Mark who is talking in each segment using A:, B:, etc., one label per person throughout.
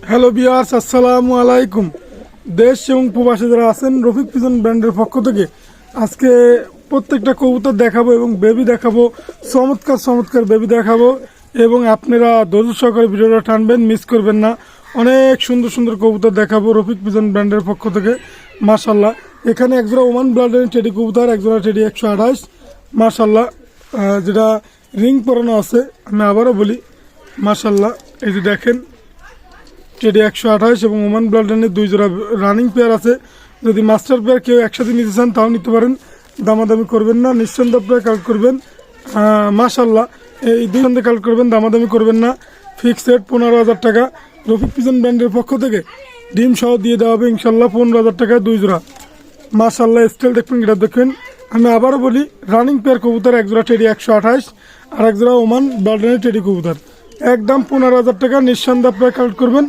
A: Hello বিয়ার্স আসসালামু আলাইকুম দেশ এবং প্রবাসী যারা আছেন রফিক পিজন ব্র্যান্ডের পক্ষ থেকে আজকে প্রত্যেকটা কবুতর দেখাবো এবং বেবি দেখাবো চমৎকার চমৎকার বেবি দেখাবো এবং আপনারা ধৈর্য সহকারে ভিডিওটা টানবেন মিস করবেন না। অনেক সুন্দর সুন্দর কবুতর দেখাবো রফিক পিজন ব্র্যান্ডের পক্ষ থেকে মাশাল্লাহ এখানে একজোড়া ওমান ব্লাডের টেডি কবুতর একজোড়া টেডি একশো আঠাশ মাশাল্লাহ আহ, যেটা রিং পরানো আছে আমি আবারও বলি মাশাল্লাহ এই যে দেখেন টেডি একশো আঠাশ এবং ওমান ব্লাডেনের দুই জোড়া রানিং পেয়ার আছে, যদি মাস্টার পেয়ার কেউ একসাথে নিতে চান, তাও নিতে পারেন। দামাদামি করবেন না নিঃসন্দ আপনারা কালেক্ট করবেন। মাশাল্লাহ এই দুই সন্ধ্যে কালেক্ট করবেন, দামাদামি করবেন না। ফিক্সড রেট পনেরো হাজার টাকা। রফিক পিজন ব্র্যান্ডের পক্ষ থেকে ডিম সহ দিয়ে দেওয়া হবে ইনশাল্লাহ পনেরো হাজার টাকা, দুই জোড়া। মাশাল্লাহ স্টাইল দেখবেন এটা দেখবেন আমি আবারও বলি রানিং পেয়ার কবুতর, এক জোড়া টেডি একশো আঠাশ, আর এক জোড়া ওমান ব্লাডেনের টেডি কবুতর। একদম পনেরো হাজার টাকা, নিঃসন্দেহে আপনারা কালেক্ট করবেন।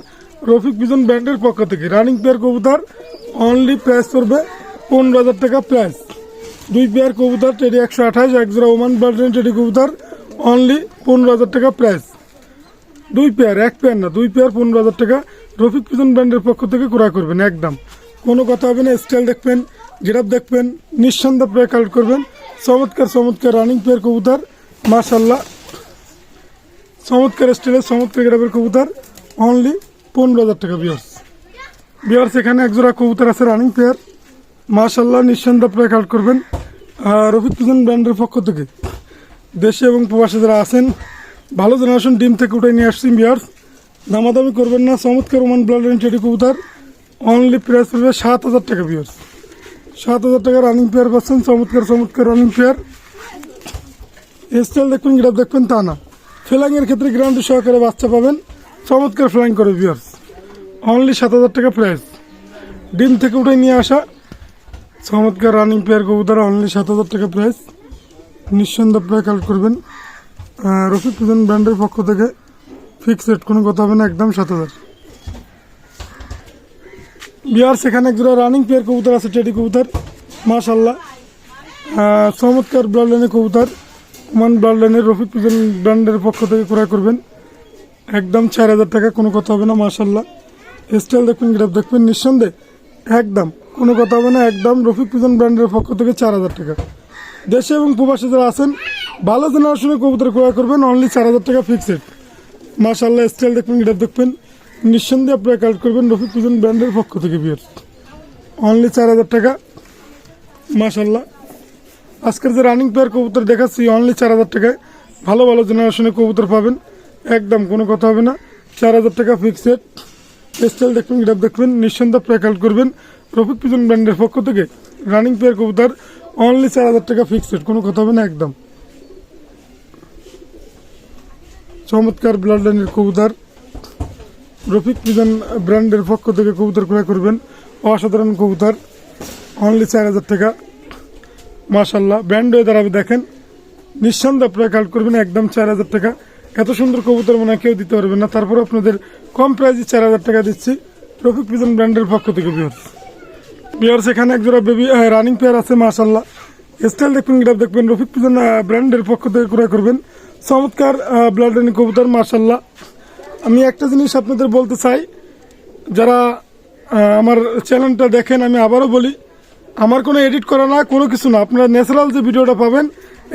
A: রফিক পিজন ব্র্যান্ডের পক্ষ থেকে। রানিং পেয়ার কবুতর অনলি প্রাইস পড়বে পনেরো হাজার টাকা প্রাইস দুই পেয়ার কবুতর টেডি একশো আঠাশ এক জোড়া ওমান ব্লাডেনের টেডি কবুতর অনলি পনেরো হাজার টাকা প্রাইস দুই পেয়ার এক পেয়ার না, দুই পেয়ার পনেরো হাজার টাকা। রফিক পিজন ব্র্যান্ডের পক্ষ থেকে ক্রয় করবেন, একদম। কোনো কথা হবে না স্টাইল দেখবেন গেটআপ দেখবেন, নিঃসন্দেহে প্রায় কালেক্ট করবেন। চমৎকার চমৎকার রানিং পেয়ার কবুতর মাশাল্লাহ চমৎকার স্টাইলের চমৎকার গেটআপের কবুতর অনলি পনেরো হাজার টাকা বিয়ার্স বিয়ার্স এখানে একজোড়া কবুতর আছে রানিং পেয়ার মাশাল্লাহ নিঃসন্দেহে প্রায় কালেক্ট করবেন। আর রফিক পিজন ব্র্যান্ডের পক্ষ থেকে দেশে এবং প্রবাসী যারা আছেন, ভালো জেনারেশন ডিম থেকে উঠে নিয়ে আসছি বিয়ার্স দামাদামি করবেন না, চমৎকার ওমান ব্লাড টেডি কবুতর। অনলি প্রাইস পড়বে সাত হাজার টাকা বিয়ার্স সাত হাজার টাকা রানিং পেয়ার পাচ্ছেন, চমৎকার চমৎকার রানিং পেয়ার স্টাইল দেখবেন গ্রাফ দেখবেন তা না। ফ্ল্যাংয়ের ক্ষেত্রে গ্রাউন্ডে সহকারে বাচ্চা পাবেন। চমৎকার ফ্লাইং করে বিয়ার্স অনলি সাত হাজার টাকা প্রাইস ডিম থেকে উঠে নিয়ে আসা। চমৎকার রানিং পেয়ার কবুতর অনলি সাত হাজার টাকা প্রাইস নিঃসন্দেহে প্রায় কালেক্ট করবেন। রফিক পিজন ব্র্যান্ডের পক্ষ থেকে ফিক্স রেট কোনো কথা হবে না, একদম সাত হাজার। বিহার সেখানে একজোড়া রানিং পেয়ার কবুতর আছে টেডি কবুতর। মাশাল্লাহ চমৎকার ব্লাড লাইনের কবুতর। ওমান ব্লাড লাইনের রফিক পিজন ব্র্যান্ডের পক্ষ থেকে ক্রয় করবেন। একদম চার হাজার টাকা, কোনো কথা হবে না মাশাল্লাহ স্টাইল দেখবেন গ্রাফ দেখবেন নিঃসন্দেহে একদম, কোনো কথা হবে না, একদম রফিক পিজন ব্র্যান্ডের পক্ষ থেকে চার হাজার টাকা। দেশে এবং প্রবাসী যারা আছেন, ভালো জেনারেশনের কবুতর ক্রয় করবেন অনলি চার হাজার টাকা ফিক্সড মাশাল্লাহ স্টাইল দেখবেন গ্রাফ দেখবেন নিঃসন্দেহে আপনারা কালেক্ট করবেন রফিক পিজন ব্র্যান্ডের পক্ষ থেকে বিয়ার অনলি চার হাজার টাকা মাশাল্লাহ আজকের যে রানিং পেয়ার কবুতর দেখাচ্ছি অনলি চার হাজার টাকায়। ভালো ভালো জেনারেশনের কবুতর পাবেন। একদম কোনো কথা হবে না। চার হাজার টাকা ফিক্সড স্টাইল দেখবেন গ্রাফ দেখবেন, নিঃসন্দেহে প্রায় কালেক্ট করবেন। রফিক পিজন ব্র্যান্ডের পক্ষ থেকে রানিং পেয়ার কবুতর অনলি চার হাজার টাকা ফিক্সড কোনো কথা হবে না একদম চমৎকার ব্লাড লাইনের কবুতার। রফিক পিজন ব্র্যান্ডের পক্ষ থেকে কবুতর ক্রয় করবেন। অসাধারণ কবুতর অনলি চার হাজার টাকা। মাশাল্লাহ ব্র্যান্ড হয়ে দাঁড়াবে দেখেন। নিঃসন্দেহে আপনারা কালেক্ট করবেন একদম চার হাজার টাকা। এত সুন্দর কবুতর মনে কেউ দিতে পারবে না। তারপর আপনাদের কম প্রাইসে চার হাজার টাকা দিচ্ছি। রফিক পিজন ব্র্যান্ডের পক্ষ থেকে বিহার বিহার সেখানে একজোড়া বেবি রানিং পেয়ার আছে মাশাল্লাহ স্টাইল দেখবেন গ্রাফ দেখবেন। রফিক পিজন ব্র্যান্ডের পক্ষ থেকে ক্রয় করবেন। চমৎকার ব্লাড রানিং কবুতর মাশাল্লাহ আমি একটা জিনিস আপনাদের বলতে চাই। যারা আমার চ্যানেলটা দেখেন, আমি আবারও বলি, আমার কোনো এডিট করা না, কোনো কিছু না। আপনারা ন্যাচারাল যে ভিডিওটা পাবেন,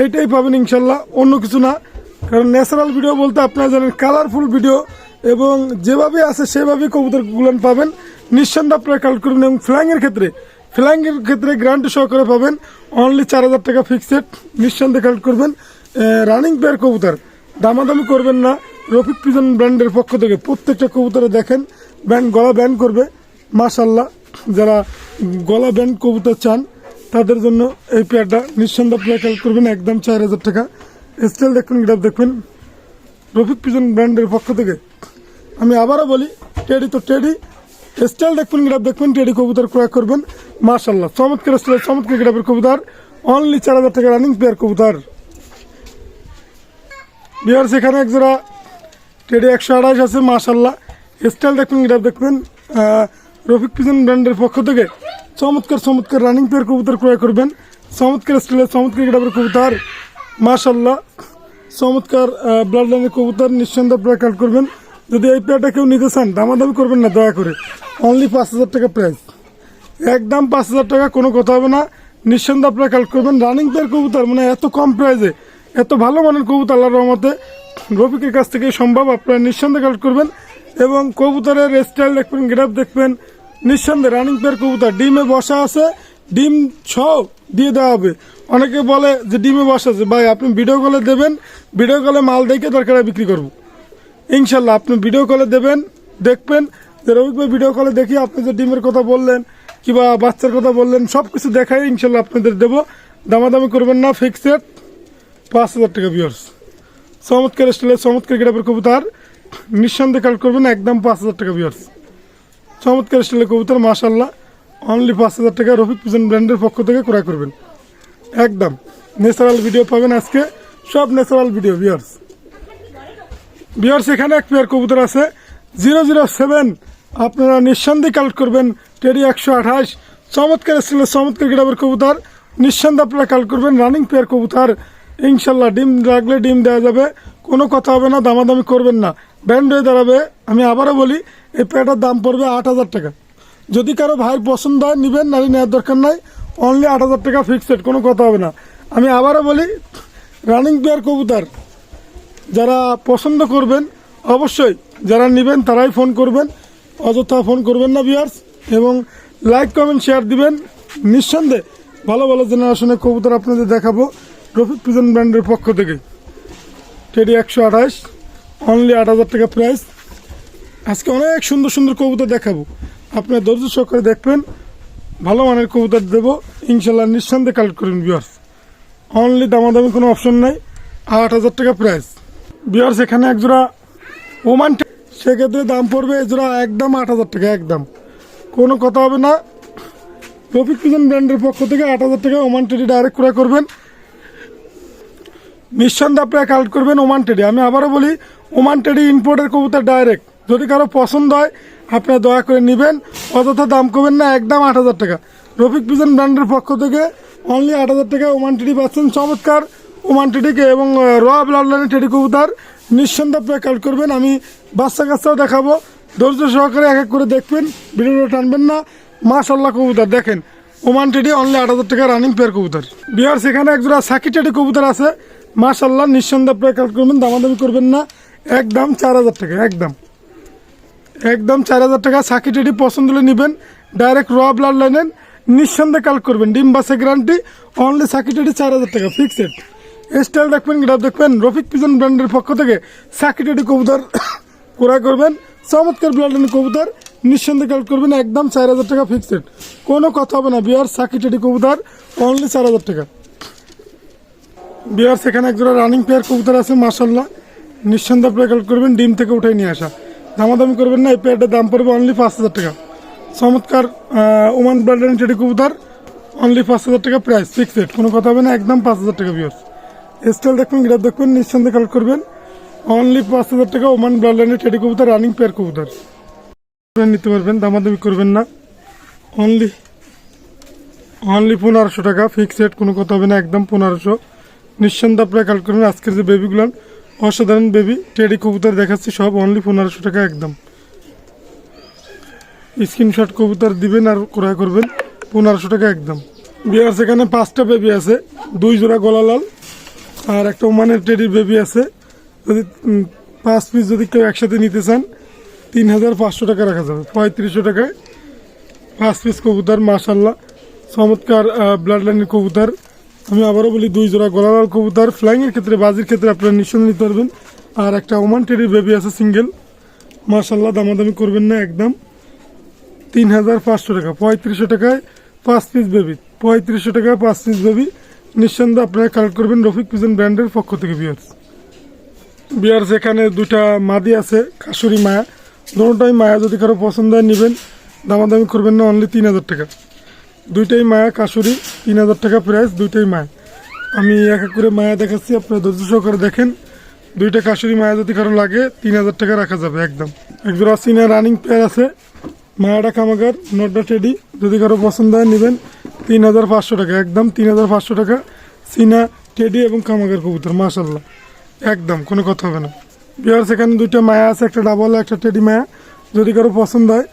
A: এইটাই পাবেন ইনশাল্লাহ অন্য কিছু না। কারণ ন্যাচারাল ভিডিও বলতে আপনারা জানেন কালারফুল ভিডিও এবং যেভাবে আছে সেভাবেই কবুতরগুলো পাবেন। নিঃসন্দেহে আপনারা কালেক্ট করবেন এবং ফ্ল্যাংয়ের ক্ষেত্রে ফ্ল্যাংয়ের ক্ষেত্রে গ্রান্ট সহকারে পাবেন। অনলি চার হাজার টাকা ফিক্সড নিঃসন্দেহে কালেক্ট করবেন। রানিং পেয়ার কবুতর, দামাদামি করবেন না। রফিক পিজন ব্র্যান্ডের পক্ষ থেকে প্রত্যেকটা কবুতরে দেখেন ব্যান্ড গলা ব্যান্ড করবে। মাশাল্লাহ যারা গলা ব্যান্ড কবুতর চান, তাদের জন্য এই পেয়ারটা নিঃসন্দেহে প্লে কালেক্ট করবেন। একদম চার হাজার টাকা। স্টাইল দেখবেন গ্রাফ দেখবেন রফিক পিজন ব্র্যান্ডের পক্ষ থেকে। আমি আবারও বলি, টেডি তো টেডি। স্টাইল দেখবেন গ্রাফ দেখবেন টেডি কবুতর ক্রয় করবেন। মাশাল্লাহ চমৎকার স্টাইল চমৎকার গ্রাফের কবুতর। অনলি চার হাজার টাকা রানিং পেয়ার কবুতর। বিহার সেখানে এক একজোড়া টেডি একশো আড়াইশ আছে মাশাল্লাহ স্টাইল দেখবেন গ্রাফ দেখবেন রফিক পিজন ব্র্যান্ডের পক্ষ থেকে। চমৎকার চমৎকার রানিং পেয়ার কবুতর ক্রয় করবেন। চমৎকার স্টাইলের চমৎকার গ্রাফের কবুতর। মাশাল্লাহ চমৎকার ব্লাড লাইনের কবুতর নিঃসন্দেহে প্রায় কাট করবেন। যদি এই পেয়ারটা কেউ নিতে চান, দামাদামি করবেন না, দয়া করে। অনলি পাঁচ হাজার টাকা প্রাইস একদম পাঁচ হাজার টাকা, কোনো কথা হবে না। নিঃসন্দেহ আপনারা কালেক্ট করবেন রানিং পেয়ার কবুতর মানে এত কম প্রাইজে এত ভালো মানের কবুতর আল্লাহর রহমতে রফিকের কাছ থেকে সম্ভব, আপনারা নিঃসন্দেহে কালেক্ট করবেন। এবং কবুতরের স্টাইল দেখবেন গ্রাফ দেখবেন। নিঃসন্দেহে রানিং পেয়ার কবুতর, ডিমে বসা আছে, ডিম ছ দিয়ে দেওয়া হবে। অনেকে বলে যে ডিমে বসা আছে। ভাই, আপনি ভিডিও কলে দেবেন ভিডিও কলে মাল দেখে দরকার বিক্রি করব। ইনশাল্লাহ, আপনি ভিডিও কলে দেবেন, দেখবেন যে রবিক ভাই ভিডিও কলে দেখি আপনি যে ডিমের কথা বললেন, কিংবা বাচ্চার কথা বললেন সব কিছু দেখাই ইনশাল্লাহ আপনাদের দেবো। দামাদামি করবেন না ফিক্সড পাঁচ হাজার টাকা বিয়ার্স চমৎকার স্টাইলের চমৎকার গ্রাপের কবুতর। নিঃসন্দেহে কালেক্ট করবেন, একদম পাঁচ হাজার টাকা বিয়ার্স চমৎকার স্টাইলের কবুতর মাশাল্লাহ অনলি পাঁচ হাজার টাকা রফিক পিজন ব্র্যান্ডের পক্ষ থেকে ক্রয় করবেন। একদম ন্যাচারাল ভিডিও পাবেন আজকে। সব ন্যাচারাল ভিডিও বিয়ার্স বিয়ার্স এখানে এক পেয়ার কবুতর আছে। জিরো জিরো সেভেন আপনারা নিঃসন্দেহে কালেক্ট করবেন। টেডি একশো আঠাশ। চমৎকার স্টাইলের চমৎকার গ্রামের কবুতর। নিঃসন্দেহে আপনারা কালেক্ট করবেন। রানিং পেয়ার কবুতর। ইনশাল্লাহ ডিম রাখলে ডিম দেওয়া যাবে। কোনো কথা হবে না, দামাদামি করবেন না। ব্যান্ড হয়ে দাঁড়াবে। আমি আবারও বলি, এই পেয়ারটার দাম পড়বে আট হাজার টাকা। যদি কারও ভাইয়ের পছন্দ হয়, নেবেন, নারী নেওয়ার দরকার নাই অনলি আট হাজার টাকা ফিক্সড কোনো কথা হবে না। আমি আবারও বলি রানিং পেয়ার কবুতর, যারা পছন্দ করবেন, অবশ্যই যারা নেবেন, তারাই ফোন করবেন, অযথা ফোন করবেন না বিয়ার্স এবং লাইক কমেন্ট শেয়ার দিবেন। নিঃসন্দেহে ভালো ভালো জেনারেশনের কবুতর আপনাদের দেখাবো, রফিক পিজন ব্র্যান্ডের পক্ষ থেকে। টেডি একশো আঠাশ অনলি আট হাজার টাকা প্রাইস আজকে অনেক সুন্দর সুন্দর কবুতর দেখাবো। আপনার ধৈর্য সহকারে দেখবেন। ভালো মানের কবুতর দেবো। ইনশাল্লাহ নিঃসন্দেহে কালেক্ট করবেন বিয়ার্স অনলি দামাদামি কোনো অপশন নাই। আট হাজার টাকা প্রাইস বিয়ার্স এখানে এক জোড়া ওমান সেক্ষেত্রে দাম পড়বে এই জোড়া একদম আট হাজার টাকা, একদম। কোনো কথা হবে না। রফিক পিজন ব্র্যান্ডের পক্ষ থেকে আট হাজার টাকা ওমান টেডি ডাইরেক্ট ক্রয় করবেন। নিঃসন্দেহে আপনারা কালেক্ট করবেন ওমান টেডি আমি আবারও বলি ওমান টেডি ইম্পোর্টের কবুতর ডাইরেক্ট যদি কারও পছন্দ হয় আপনারা দয়া করে নেবেন। অযথা দাম করবেন না, একদম আট হাজার টাকা। রফিক পিজন ব্র্যান্ডের পক্ষ থেকে অনলি আট হাজার টাকা ওমান টেডি পাচ্ছেন। চমৎকার। ওমান টেডিকে এবং র ব্লাড লাইনের টেডি কবুতর নিঃসন্দেহে আপনারা করবেন। আমি বাচ্চা কাচ্চাও দেখাবো। ধৈর্য সহকারে এক এক করে দেখবেন। ভিডিওটা টানবেন না। মাশাল্লাহ কবুতর, দেখেন। ওমান টেডি অনলি আট হাজার টাকা রানিং পেয়ার কবুতর। বিহার, সেখানে একজোড়া সাকি টেডি কবুতর আছে। মাশাল্লাহ নিঃসন্দেহে আপনারা কালেক্ট করবেন। দামাদামি করবেন না। একদম চার হাজার টাকা, একদম। একদম চার হাজার টাকা সাকি টেডি পছন্দ হলে নেবেন। ডাইরেক্ট র ব্লাড লাইনের নিঃসন্দেহে কালেক্ট করবেন। ডিম বাসে গ্যারান্টি অনলি সাকি টেডি চার হাজার টাকা ফিক্সড স্টাইল দেখবেন গ্রাফ দেখবেন, রফিক পিজন ব্র্যান্ডের পক্ষ থেকে সাকি টেডি কবুতর ক্রয় করবেন। চমৎকার ব্লাড লাইনের কবুতর, নিঃসন্দেহে কালেক্ট করবেন, একদম চার হাজার টাকা ফিক্সড কোনো কথা হবে না, বিহার সাকি টেডি কবুতর অনলি চার হাজার টাকা। বিহার, সেখানে একজোড়া রানিং পেয়ার কবুতর আছে মার্শাল্লাহ নিঃসন্দেহে আপনারা করবেন, ডিম থেকে উঠাই নিয়ে আসা। দামাদামি করবেন না, এই পেয়ারটার দাম পড়বে অনলি পাঁচ হাজার টাকা। চমৎকার ওমান ব্লাড টেডি কবুতর অনলি পাঁচ হাজার টাকা প্রাইস ফিক্সড কোনো কথা হবে না, একদম পাঁচ হাজার টাকা বিয়ার্স স্টাইল দেখবেন গ্রাফ দেখবেন নিঃসন্দেহে কালেক্ট করবেন। অনলি পাঁচ হাজার টাকা ওমান লাইনের টেডি কবুতর রানিং পেয়ার কবুতর নিতে পারবেন, দামাদামি করবেন না। অনলি অনলি পনেরোশো টাকা ফিক্সড কোনো কথা হবে না, একদম পনেরোশো। নিঃসন্দেহে আপনারা কালেক্ট করবেন, আজকের যে বেবিগুলান অসাধারণ বেবি টেডি কবুতর দেখাচ্ছি, সব অনলি পনেরোশো টাকা একদম। স্ক্রিনশট কবুতর দিবেন আর ক্রয় করবেন, পনেরোশো টাকা একদম। বিয়ার সেখানে পাঁচটা বেবি আছে, দুই জোড়া গলালাল আর একটা ওমানের টেডির বেবি আছে। যদি পাঁচ পিস যদি কেউ একসাথে নিতে চান তিন হাজার পাঁচশো টাকা রাখা যাবে, পঁয়ত্রিশশো টাকায়। পাঁচ পিস কবুতর মাশাল্লাহ চমৎকার ব্লাড লাইনের কবুতর। আমি আবারও বলি, দুই জোড়া গলালাল কবুতর। ফ্লাইংয়ের ক্ষেত্রে, বাজির ক্ষেত্রে আপনারা নিঃসন্দেহে নিতে পারবেন। আর একটা ওমান টেডির বেবি আছে সিঙ্গেল মাশাল্লাহ দামাদামি করবেন না, একদম। তিন হাজার পাঁচশো টাকা, পঁয়ত্রিশশো টাকায় পাঁচ পিস বেবি পঁয়ত্রিশশো টাকায় পাঁচ পিস বেবি নিঃসন্দেহে আপনারা কালেক্ট করবেন রফিক পিজন ব্র্যান্ডের পক্ষ থেকে বিয়ার্স বিয়ার্স এখানে দুটা মাদি আছে, কাশুরি মায়া। দুটোটাই মায়া, যদি কারও পছন্দ হয়, নেবেন। দামাদামি করবেন না অনলি তিন হাজার টাকা। দুইটাই মায়া, কাশুরি, তিন হাজার টাকা প্রাইস দুইটাই মায়া। আমি এক এক করে মায়া দেখাচ্ছি, আপনারা ধৈর্য সহকারে দেখেন। দুইটা কাশুরি মায়া যদি কারও লাগে, তিন হাজার টাকা রাখা যাবে একদম। একজোড়া সিনা রানিং পেয়ার আছে, মায়াটা কামাগার নটটা টেডি। যদি কারও পছন্দ হয়, নেবেন। তিন হাজার পাঁচশো টাকা, একদম তিন হাজার পাঁচশো টাকা। সিনা টেডি এবং কামাগার কবুতর মাশাল্লাহ একদম, কোনো কথা হবে না। বিহার সেখানে দুইটা মায়া আছে, একটা ডাবল একটা টেডি মায়া। যদি কারও পছন্দ হয়,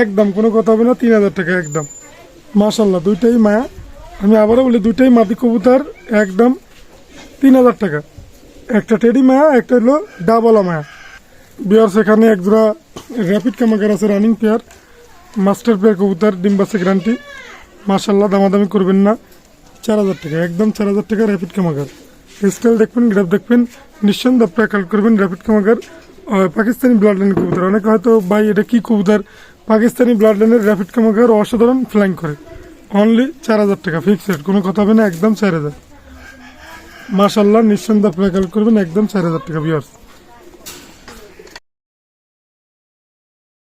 A: একদম, কোনো কথা হবে না, তিন হাজার টাকা, একদম। মাশাল্লাহ দুইটাই মায়া আমি আবারও বলি, দুইটাই মাদি কবুতর, একদম তিন হাজার টাকা। একটা টেডি মায়া একটা হলো ডাবলা মায়া বিহার সেখানে একজোড়া র্যাপিড কামাকার আছে, রানিং পেয়ার। মাস্টার পেয়ার কবুতর ডিম্বাসে গ্যারান্টি। মাশাল্লাহ দামাদামি করবেন না। চার হাজার টাকা, একদম চার হাজার টাকা র্যাপিড কামাকার। স্কেল দেখবেন, গ্রাফ দেখবেন, নিঃসন্দেহে আপনারা কাল করবেন র্যাপিড কামাকার পাকিস্তানি ব্লাড লাইনের কবুতর। অনেকে হয়তো ভাই, এটা কী কবুতর? পাকিস্তানি ব্লাড লাইনের র্যাপিড কামাকার অসাধারণ ফ্ল্যাং করে। অনলি চার হাজার টাকা ফিক্সড কোনো কথা হবে না, একদম চার হাজার। মাসাল্লাহ নিঃসন্দেহ আপনারা করবেন, একদম চার হাজার টাকা বিয়ার্স